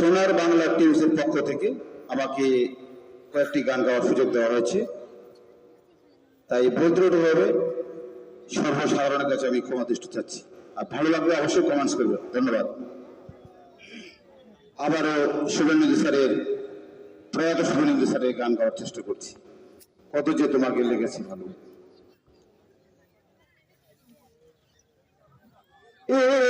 সোনার বাংলা টিমসের পক্ষ থেকে আমাকে কয়েকটি গান গাওয়ার সুযোগ দেওয়া হয়েছে। তাই ভদ্রভাবে সর্বসাধারণের কাছে আমি ক্ষমা দৃষ্টি চাচ্ছি। আর ভালো লাগবে অবশ্যই কমেন্টস করবে। ধন্যবাদ। আবারও শুভেন্দু স্যারের, প্রয়াত শুভেন্দু স্যারের গান গাওয়ার চেষ্টা করছি। কত যে তোমাকে লেগেছে ভালো। হৃদয়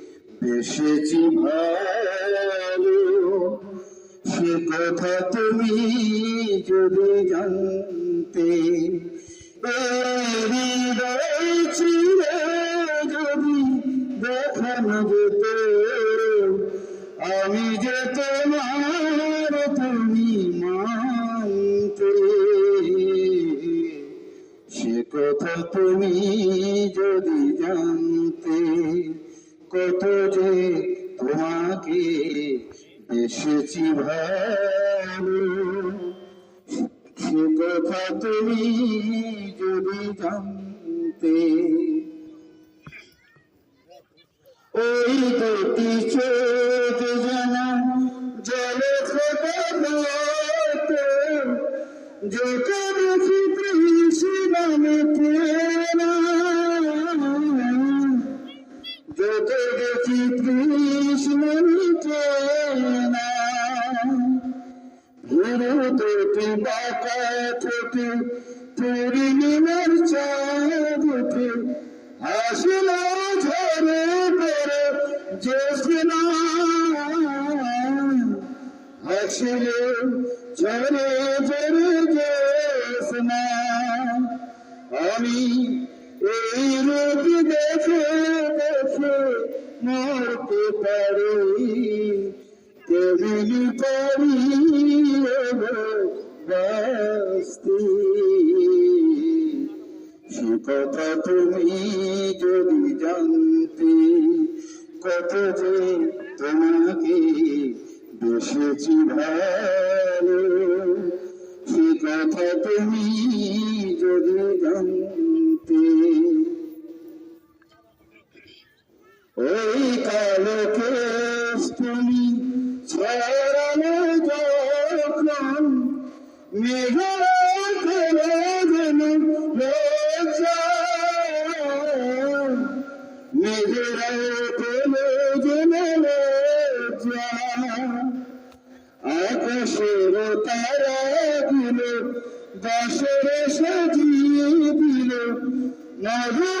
বেসেছি ভালো। সে কথা তুমি যদি জানতে যদি দেখানো যেত, আমি যে তোমার তুমি মানতে। সে কথা তুমি যদি জানতে কত যে তোমাকে এসেছি ভালো। সে কথা তুমি যদি জানতে, ওই দুটি চোখ যেন জলে ফোটে যত যত দেখি কৃষ্ণ মেটে না। ভুরু দুটি বাঁকা ঠোঁটে পূর্ণিমার চাঁদ উঠে। হাসিল ঝরে পড়ে জোসনা হাসিল ঝরে ঝরে জোসনা আমি এই রূপ দেখে দেখে মরতে পারি। কেমনি পারি সে কথা তুমি যদি জানতে, কত যে তোমাকে বেসেছি ভালো, সে কথা তুমি ওই কালো কেশ তুমি ছড়ানো যখন মেঘের যেন লজ্জা মেঘের যেন লজ্জা আকাশের তারা দিল দশের সাজিয়ে দিল মধুর